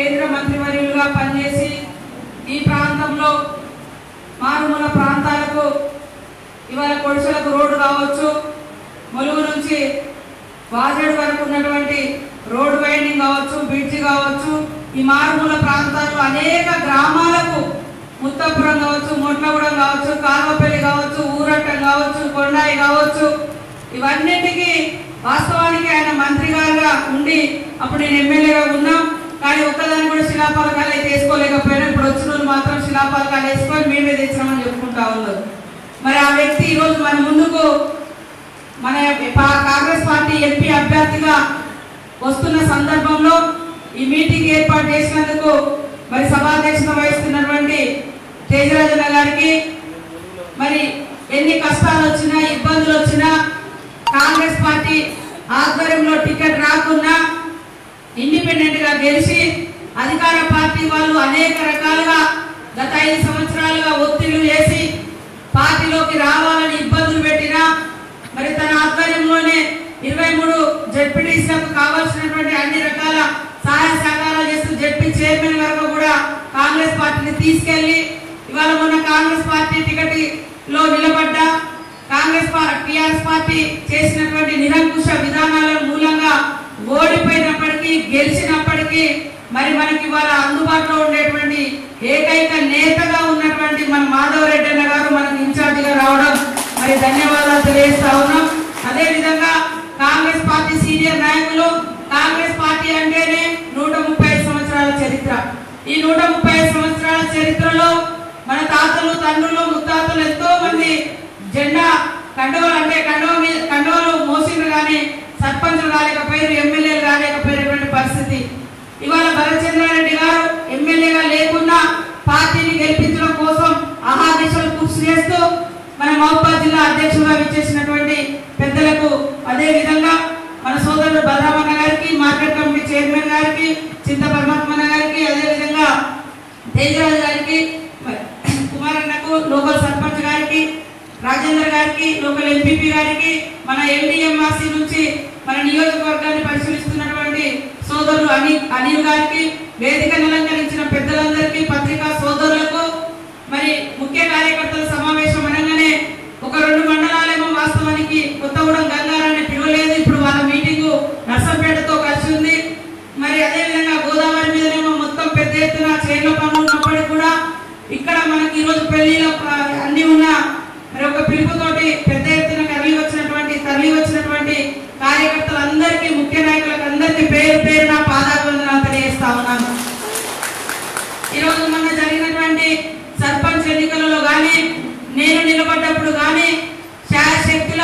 కేంద్ర మంత్రివర్యులుగా పనిచేసి ఈ ప్రాంతంలో మారుమూల ప్రాంతాలకు ఇవాళ కొడుచులకు రోడ్డు కావచ్చు ములుగు నుంచి వాజేడు వరకు ఉన్నటువంటి రోడ్ వైండింగ్ కావచ్చు బ్రిడ్జి కావచ్చు ఈ మారుమూల ప్రాంతాల్లో అనేక గ్రామాలకు ముత్తపురం కావచ్చు మొట్లగూడెం కావచ్చు కాల్వపల్లి కావచ్చు ఊరట్టం కావచ్చు కొండాయి కావచ్చు ఇవన్నిటికీ వాస్తవానికి ఆయన మంత్రి గారుగా ఉండి అప్పుడు నేను ఎమ్మెల్యేగా ఉన్నాం. కానీ ఒక్కదాన్ని కూడా శిలాపాలకాలు అయితే వేసుకోలేకపోయినా ఇప్పుడు వచ్చిన వాళ్ళు మాత్రం శిలాపాలకాలు వేసుకొని మేమే తెచ్చామని చెప్పుకుంటా ఉన్నారు. మరి ఆ వ్యక్తి ఈరోజు మన ముందుకు మన కాంగ్రెస్ పార్టీ ఎంపీ అభ్యర్థిగా వస్తున్న సందర్భంలో ఈ మీటింగ్ ఏర్పాటు చేసినందుకు మరి సభాధ్యక్షత వహిస్తున్నటువంటి తేజరాజన్న గారికి మరి ఎన్ని కష్టాలు వచ్చినా ఇబ్బందులు వచ్చినా కాంగ్రెస్ పార్టీ ఆధ్వర్యంలో టికెట్ రాకున్నా ఇండిపెండెంట్గా గెలిచి అధికార పార్టీ వాళ్ళు అనేక రకాలుగా గత ఐదు సంవత్సరాలుగా ఒత్తిళ్ళు చేసి పార్టీలోకి రావాలని ఇబ్బందులు పెట్టినా మరి తన ఆధ్వర్యంలోనే ఇరవై మూడు జడ్పీటీసీలకు కావాల్సినటువంటి అన్ని రకాల సహాయ సహకారాలు చేస్తూ జడ్పీ చైర్మన్ వరకు కూడా కాంగ్రెస్ పార్టీని తీసుకెళ్ళి ఇవాళ మొన్న కాంగ్రెస్ పార్టీ టికెట్లో నిలబడ్డా. కాంగ్రెస్ టిఆర్ఎస్ పార్టీ చేసినటువంటి నిరంకుశ విధానాల మూలంగా ఓడిపోయి గెలిచినప్పటికీ మరి మనకి ఇవాళ అందుబాటులో ఉండేటువంటి ఏకైక నేతగా ఉన్నటువంటి మన మాధవ రెడ్డి అన్న గారు మనకి ఇన్ఛార్జిగా రావడం మరి ధన్యవాదాలు తెలియజేస్తా ఉన్నాం. అదే విధంగా కాంగ్రెస్ పార్టీ సీనియర్ నాయకులు కాంగ్రెస్ పార్టీ అంటేనే నూట ముప్పై సంవత్సరాల చరిత్ర. ఈ నూట ముప్పై సంవత్సరాల చరిత్రలో మన తాతలు తండ్రులు ముత్తాతలు ఎంతో మంది జెండా కండవలు అంటే కండవ కండవలు మోసిండ్రు కానీ సర్పంచులు కాలేకపోయారు ఎమ్మెల్యేలు కాలేకపోయినటువంటి పరిస్థితి. ఇవాళ భరచంద్రారెడ్డి గారు ఎమ్మెల్యేగా లేకున్నా పార్టీని గెలిపించడం కోసం అహాదిశలు కృషి చేస్తూ మన మహబూబాద్ జిల్లా అధ్యక్షులుగా విచ్చేసినటువంటి పెద్దలకు అదే విధంగా మన సోదరుడు బలరామన్న గారికి మార్కెట్ కమిటీ చైర్మన్ గారికి చింత పరమాత్మన్న గారికి అదే విధంగా తేజరాజు గారికి కుమారన్నకు లోకల్ సర్పంచ్ గారికి రాజేందర్ గారికి లోకల్ ఎంపీపీ గారికి మన ఎల్డిఎంఆర్సీ నుంచి మన నియోజకవర్గాన్ని పరిశీలిస్తున్నటువంటి సోదరులు అనిల్ అనిల్ గారికి వేదికను అలంకరించిన పెద్దలందరికీ పత్రికా సోదరులకు మరి ముఖ్య కార్యకర్తల సమావేశం అనగానే ఒక రెండు మండలాలేమో వాస్తవానికి కొత్తగూడెం గంగారాన్ని పిలవలేదు ఇప్పుడు వాళ్ళ మీటింగు నర్సంపేటతో కలిసి ఉంది మరి అదే విధంగా గోదావరి మీదనేమో మొత్తం పెద్ద ఎత్తున చైర్ల పనులు ఉన్నప్పటికీ కూడా ఇక్కడ మనకి ఈరోజు పెళ్ళిలో అన్ని ఉన్న మరి ఒక పిలుపుతోటి పెద్ద ఎత్తున తరలి వచ్చినటువంటి తరలి వచ్చినటువంటి కార్యకర్తలందరికీ ముఖ్య నాయకులకు అందరికీ పేరు పేరు నా పాదాభివందనాలు తెలియజేస్తా ఉన్నాను ఈరోజు మొన్న జరిగినటువంటి సర్పంచ్ ఎన్నికలలో కానీ నేను నిలబడ్డప్పుడు కానీ శక్తుల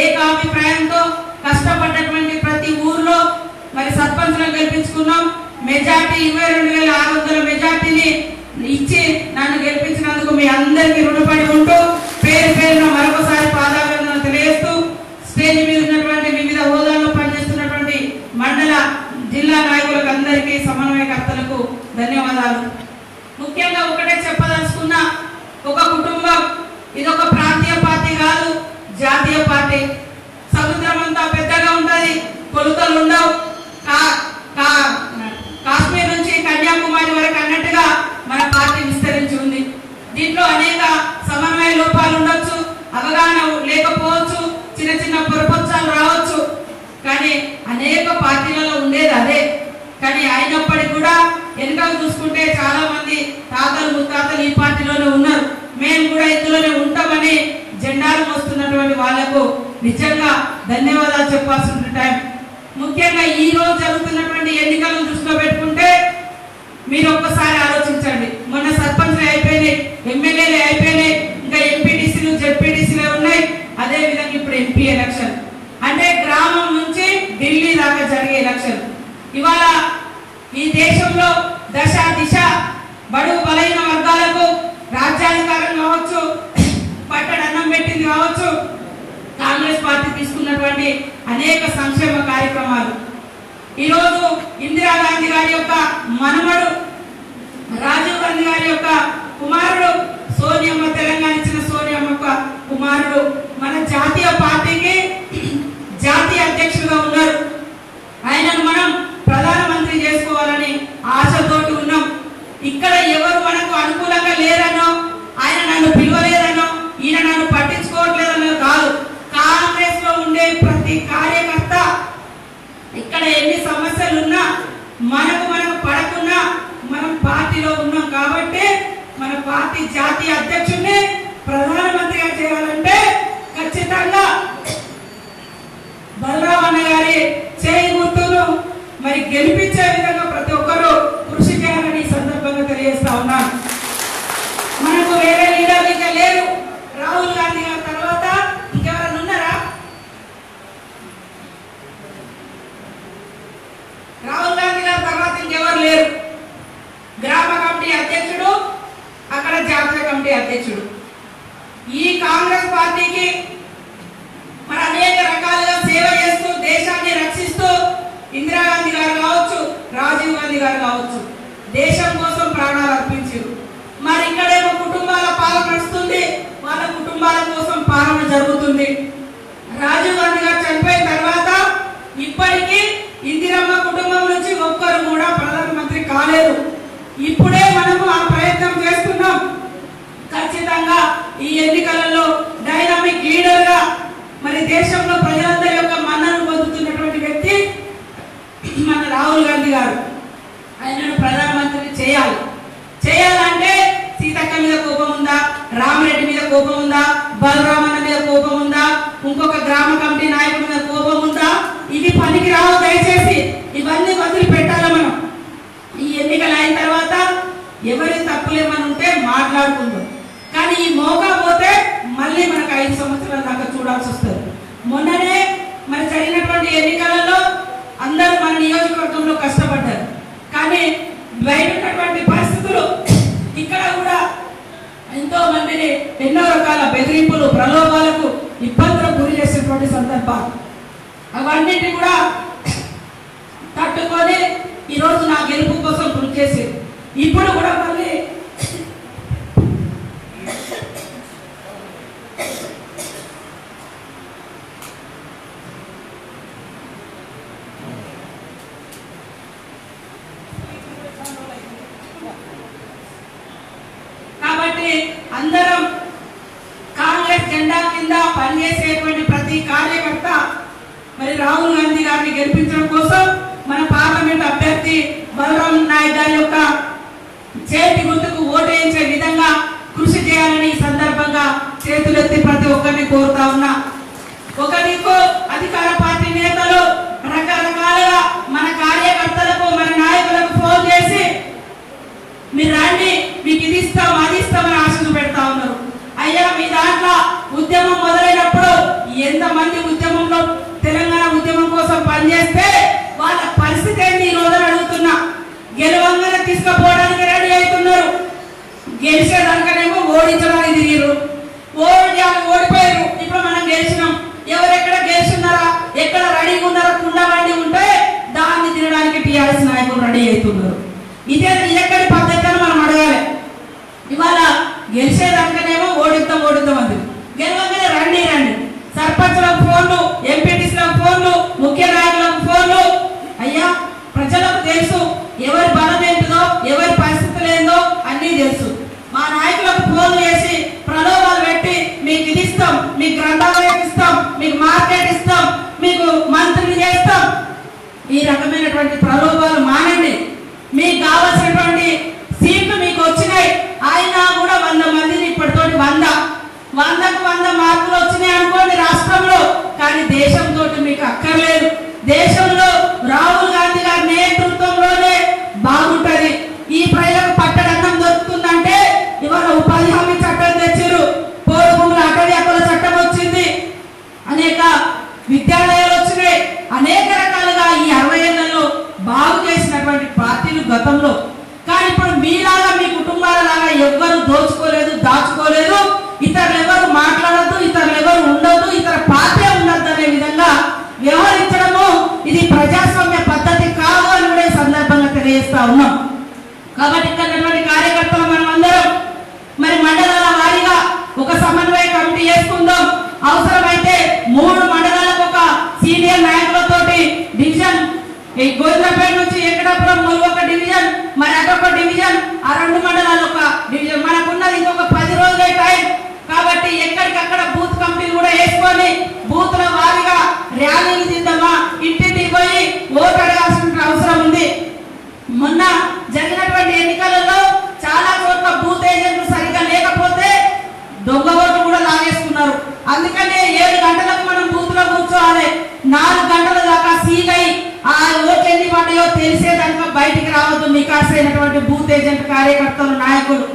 ఏకాభిప్రాయంతో కష్టపడ్డటువంటి ప్రతి ఊర్లో మరి సర్పంచ్లను గెలిపించుకున్నాం. మెజార్టీ ఇరవై రెండు వేల ఆరు వందల మెజార్టీని ఇచ్చి నన్ను గెలిపించినందుకు మీ అందరికీ రుణపడి ఉంటూ పేరు పేరున మరొకసారి పాదాభివందనలు తెలియజేస్తూ స్టేజ్ మీద ఉన్నటువంటి వివిధ హోదాల్లో పనిచేస్తున్నటువంటి మండల జిల్లా నాయకులకు అందరికీ సమన్వయకర్తలకు ధన్యవాదాలు. ముఖ్యంగా ఒకటే చెప్పదలుచుకున్నా ఒక కుటుంబం ఇది ఒక ప్రాంతీయ పార్టీ కాదు జాతీయ పార్టీ. సముద్రం అంతా పెద్దగా ఉంటుంది కొలుతలు ఉండవు. కాశ్మీర్ నుంచి కన్యాకుమారి వరకు అన్నట్టుగా మన పార్టీ విస్తరించి ఉంది. దీంట్లో అనేక సమన్వయ లోపాలు ఉండొచ్చు అవగాహన లేకపోవచ్చు చిన్న చిన్న పొరపచ్చాలు రావచ్చు కానీ అనేక పార్టీలలో ఉండేది అదే కానీ అయినప్పటికీ కూడా వెనుక చూసుకుంటే చాలా మంది తాతలు ముత్తాతలు ఈ పార్టీలోనే ఉన్నారు. మేము కూడా ఇందులోనే ఉంటామని జెండాలు వస్తున్నటువంటి వాళ్ళకు నిజంగా ధన్యవాదాలు చెప్పాల్సిన టైం. ముఖ్యంగా ఈ రోజు జరుగుతున్నటువంటి ఎన్నికలను దృష్టిలో పెట్టుకుంటే మీరు ఒక్కసారి ఇందిరాగాంధీ గారి యొక్క మనమడు రాజీవ్ గాంధీ గారి యొక్క కుమారుడు సోనియమ్మ తెలంగాణ ఇచ్చిన సోనియమ్మ యొక్క కుమారుడు. మన జాతీయ పార్టీకి జాతీయ అధ్యక్షుడుగా ఉన్నారు. ఆయనను మనం ప్రధానమంత్రి చేసుకోవాలని ఆశతోటి ఉన్నాం. ఇక్కడ ఎవరు మనకు అనుకూలంగా లేరనో ఆయన నన్ను పిలవలేదనో ఈయన నన్ను ఇక్కడ ఎన్ని సమస్యలు ఉన్నా మనకు మనం పడకున్నా మనం పార్టీలో ఉన్నాం కాబట్టి మన పార్టీ జాతీయ అధ్యక్షుడిని ప్రధానమంత్రిగా చేయాలంటే ఖచ్చితంగా బలరామన్న గారి చేయి గుర్తును మరి గెలిపించే విధంగా ప్రతి ఒక్కరూ కృషి చేయాలని సందర్భంగా తెలియజేస్తా ఉన్నాను. మనకు వేరే లీడర్లు ఇంకా లేరు. రాహుల్ గాంధీ ఉంది. రాజీవ్ గాంధీ గారు చనిపోయిన తర్వాత ఇప్పటికీ ఇందిరమ్మ కుటుంబం నుంచి ఒక్కరు కూడా ప్రధానమంత్రి కాలేదు. ఇప్పుడే మనము ఆ ప్రయత్నం చేస్తున్నాం. ఖచ్చితంగా ఈ ఎన్నికలలో డైనామిక్ లీడర్గా మరి దేశంలో ప్రజలందరి యొక్క మన్నను పొందుతున్నటువంటి వ్యక్తి మన రాహుల్ గాంధీ గారు. ఆయనను ప్రధానమంత్రి చేయాలి. చేయాలంటే సీతక్క మీద కోపం ఉందా? రామరెడ్డి మీద కోపం ఉందా? బలరామ నియోజకవర్గంలో కష్టపడ్డారు. కానీ బయట ఉన్నటువంటి పరిస్థితులు ఇక్కడ కూడా ఎంతో మందిని ఎన్నో రకాల బెదిరింపులు ప్రలోభాలకు ఇబ్బందులకు గురి చేసేటువంటి సందర్భాలు. అవన్నిటి కూడా తట్టుకొని ఈరోజు నా గెలుపు కోసం కృషి చేసి ఇప్పుడు కూడా మళ్ళీ అందరం కాంగ్రెస్ జెండా కింద పనిచేసేటువంటి ప్రతి కార్యకర్త మరి రాహుల్ గాంధీ గారిని గెలిపించడం కోసం మన పార్లమెంట్ అభ్యర్థి బలరాం నాయక్ గారి యొక్క చేతి గుర్తుకు ఓటేయించే విధంగా కృషి చేయాలని సందర్భంగా చేతులెత్తి ప్రతి ఒక్కరిని కోరుతా ఉన్నా. ఒకరికో అధికార పార్టీ నేతలు రకరకాలుగా మన కార్యకర్తలకు మన నాయకులకు ఫోన్ చేసి మీరు రాండి మీకు ఇది ఇస్తాం అది ఇస్తామని ఆశలు పెడతా ఉన్నారు. అయ్యా మీ దాంట్లో ఉద్యమం మొదలైనప్పుడు ఎంతమంది ఉద్యమంలో తెలంగాణ ఉద్యమం కోసం పనిచేస్తే వాళ్ళ పరిస్థితి ఏంటి ఈ రోజున అడుగుతున్నా. గెలవంగానే తీసుకుపోవడానికి రెడీ అవుతున్నారు. గెలిచేదానికనేమో ఓడించడానికి తిరిగిరు ఓడి ఓడిపోయారు ఇప్పుడు మనం గెలిచినాం. ఎవరెక్కడ గెలిచిన్నారా? ఎక్కడ రెడీగా ఉన్నారా? కుండబండి ఉంటే దాన్ని తినడానికి టీఆర్ఎస్ నాయకులు రెడీ అవుతున్నారు. ఇదే ఎక్కడ கொண்டு வந்தது దేశంతో మీకు అక్కర్లేదు దేశంలో సందర్భంగా ఉన్నాం. కాబట్టి ఇక్కడ ఉన్నటువంటి కార్యకర్తలు మనం అందరం మరి మండలాల వారీగా ఒక సమన్వయ కమిటీ వేసుకుందాం అవసరమైతే మూడు మండలాలకు ఒక సీనియర్ నాయకులతోటి డివిజన్ ఈ గోవిందపేట నుంచి ఎక్కడప్పుడు మూడు ఒక డివిజన్ మరి అదొక డివిజన్ ఆ రెండు మండలాలు ఒక డివిజన్ మనకున్నది ఇంకొక పది రోజులే టైం కాబట్టి ఎక్కడికక్కడ బూత్ కమిటీలు కూడా వేసుకొని బూత్ల వారీగా ర్యాలీలు తీద్దామా ఇంటింటికి పోయి ఓటు అడగాల్సిన అవసరం ఉంది మొన్న జరిగినటువంటి ఎన్నికలలో చాలా చోట్ల బూత్ ఏజెంట్లు సరిగ్గా లేకపోతే దొంగ ఓట్లు కూడా లాగేసుకున్నారు అందుకనే ఏడు గంటలకు మనం బూత్లో కూర్చోవాలి నాలుగు గంటల దాకా సీల్ అయి ఆ ఓట్లు ఎన్ని పడ్డాయో బయటికి రావద్దు. నికాసైనటువంటి బూత్ ఏజెంట్ కార్యకర్తలు నాయకులు.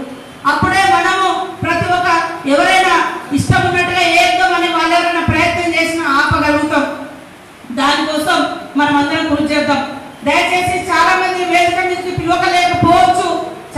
అప్పుడే మనము ప్రతి ఒక్క ఎవరైనా ఇష్టం ఉన్నట్టుగా ఏద్దామని వాళ్ళు ఎవరైనా ప్రయత్నం చేసినా ఆపగలుగుతాం. దానికోసం మనం అందరం కృషి చేద్దాం. దయచేసి చాలా మంది వేదిక నుంచి పిలవకలేకపోవచ్చు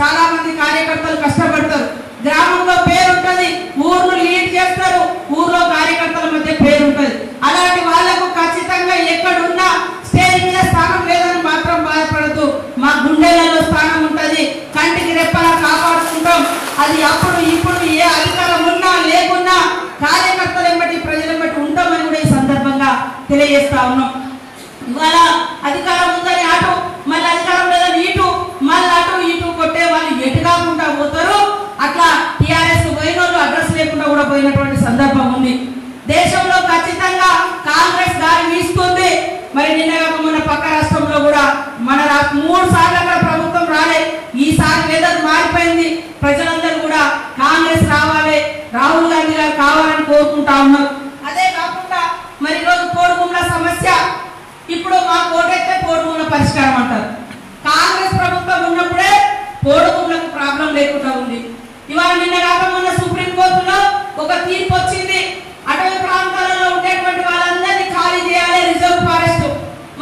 చాలా మంది కార్యకర్తలు కష్టపడతారు. గ్రామంలో పేరు ఉంటది ఊర్ను లీడ్ చేస్తారు. ఊర్లో కార్యకర్తల మధ్య పేరుంటది. అలాంటి వాళ్ళకు ఖచ్చితంగా ఎక్కడున్నా స్టేజ్ మీద స్థానం లేదని మాత్రం బాధపడద్దు మా గుండెలలో స్థానం ఉంటది కంటికి రెప్పలా కాపాడుకుంటాం. అది అప్పుడు ఇప్పుడు ఏ అధికారం ఉన్నా లేకున్నా కార్యకర్తలు ఎంబటి ప్రజలు ఎంబటి ఉంటామని కూడా ఈ సందర్భంగా తెలియజేస్తా ఉన్నాం. ఇవాళ అధికారం ఉందని అటు మళ్ళీ అధికారం లేదని ఇటు మళ్ళీ అటు ఇటు కొట్టే వాళ్ళు ఎటు కాకుండా పోతారు. అట్లా టిఆర్ఎస్ పోయిన వాళ్ళు సందర్భం ఉంది. దేశంలో ఖచ్చితంగా కాంగ్రెస్ దారి వీస్తుంది. మరి నిన్న కాక మొన్న పక్క రాష్ట్రంలో కూడా మన మూడు సార్లు అక్కడ ప్రభుత్వం రాలే ఈసారి వెదర్ మారిపోయింది ప్రజలందరూ కూడా కాంగ్రెస్ రావాలి రాహుల్ గాంధీ గారు కావాలని ఉన్నారు అదే కాకుండా మరి ఈరోజు కోడుగుండ్ల సమస్య ఇప్పుడు మా కోటైతే కోడుగుండ్ల పరిష్కారం అంటారు. కాంగ్రెస్ ప్రభుత్వం ఉన్నప్పుడే కోడుగుండ్లకు ప్రాబ్లం లేకుండా ఉంది. ఇవాళ నిన్న కాక మొన్న సుప్రీం కోర్టులో ఒక తీర్పు వచ్చింది. అటవీ ప్రాంతాలలో ఉండేటువంటి వాళ్ళందరినీ ఖాళీ చేయాలి రిజర్వ్ ఫారెస్ట్.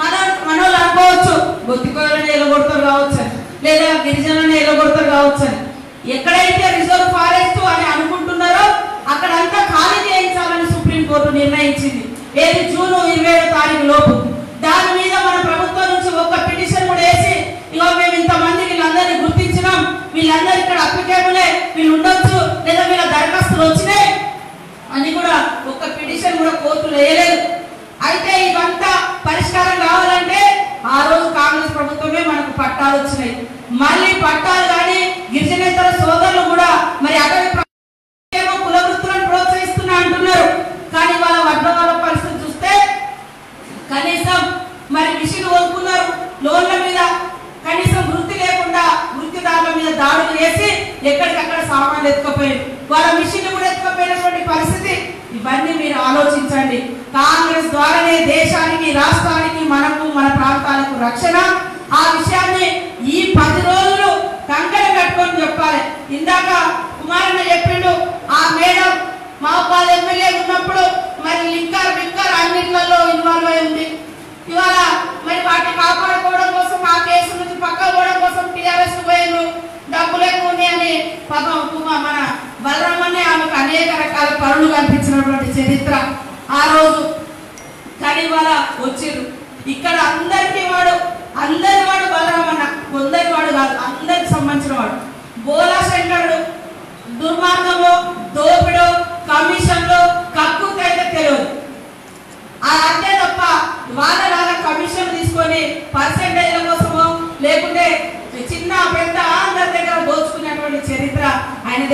మన మనోళ్ళు అనుకోవచ్చు బొత్తికోయలను ఎలగొడతారు కావచ్చు లేదా గిరిజనులను ఎలగొడతారు కావచ్చు ఎక్కడైతే రిజర్వ్ ఫారెస్ట్ అని అనుకుంటున్నారో అక్కడంతా ఖాళీ చేయించాలని సుప్రీంకోర్టు నిర్ణయించింది. ఏది జూన్ ఇరవై ఏడో తారీఖు లోపు. దాని మీద మన ప్రభుత్వం నుంచి ఒక పిటిషన్ కూడా వేసి ఇగో మేము ఇంతమంది వీళ్ళందరినీ గుర్తించినాం. వీళ్ళందరూ ఇక్కడ అప్లికేబులే వీళ్ళు ఉండొచ్చు లేదా వీళ్ళ దరఖాస్తులు వచ్చినాయి అని కూడా ఒక పిటిషన్ కూడా కోర్టులు వేయలేదు. అయితే ఇవంతా పరిష్కారం కావాలంటే ఆ రోజు కాంగ్రెస్ ప్రభుత్వమే మనకు పట్టాలు వచ్చినాయి. మళ్ళీ పట్టాలు కానీ గిరిజనేతర సోదరులు కూడా మరి అటవీ ప్రా- ఏమో కుల వృత్తులను ప్రోత్సహిస్తున్నా అంటున్నారు కానీ వాళ్ళ వడ్ల వాళ్ళ పరిస్థితి చూస్తే కనీసం మరి మిషన్ కొనుక్కున్నారు లోన్ల మీద కనీసం వృత్తి లేకుండా వృత్తిదారుల మీద దాడులు చేసి ఎక్కడికక్కడ సామాన్లు ఎత్తుకపోయారు. వాళ్ళ మిషన్ కూడా ఎత్తుకపోయినటువంటి పరిస్థితి. ఇవన్నీ మీరు ఆలోచించండి. కాంగ్రెస్ ద్వారానే దేశానికి రాష్ట్రానికి మనకు మన ప్రాంతాలకు రక్షణ. ఆ విషయాన్ని ఈ పది రోజులు కంకణ కట్టుకొని చెప్పాలి. ఇందాక కుమారన్న చెప్పిండు ఆ మేడం మా వాళ్ళ ఎమ్మెల్యే ఉన్నప్పుడు మరి లిక్కర్ విక్కర్ అన్నిట్లలో ఇన్వాల్వ్ అయి ఉంది ఇవాళ మరి వాటిని కాపాడుకోవడం కోసం ఆ కేసు నుంచి పక్క పోవడం కోసం టీఆర్ఎస్ పోయిండ్రు డబ్బులు ఎక్కువ ఉన్నాయని పాపం కుమ- మన బలరామనే ఆమెకు అనేక రకాల పనులు కనిపించినటువంటి చరిత్ర. ఆ రోజు కానీ ఇవాళ వచ్చిర్రు. ఇక్కడ అందరికి వాడు అందరి వాడు బలరామన్న కొందరి వాడు కాదు అందరికి సంబంధించిన వాడు. బోలా శంకరుడు దుర్మార్గంలో దోపిడి ఆయన